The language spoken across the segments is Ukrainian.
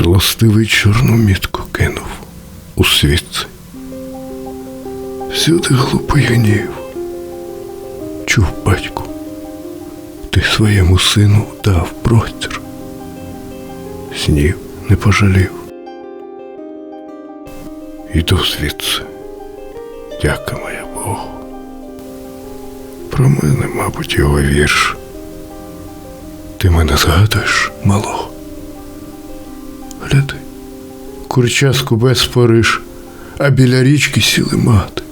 Милостивий чорну мітку кинув у світці. Всюди глупий гнів. Чув батьку, ти своєму сину дав простір. Снів не пожалів. Іду звідси, дяка моя Богу. Про мене, мабуть, його вірш. Ти мене згадуєш, малого? Гляди, курчаску без Париж, а біля річки сіли мати.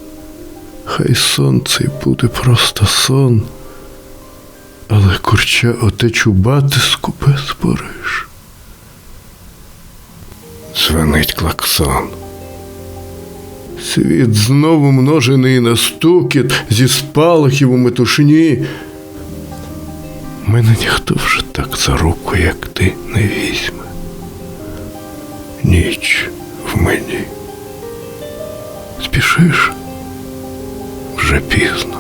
Хай сон цей буде просто сон, але курча оте чубатиску без Париж. Дзвенить клаксон. Світ знову множений на стукіт зі спалахів у метушні. Мене ніхто вже так за руку, як ти, не візьме. Мені. Спішиш? Вже пізно.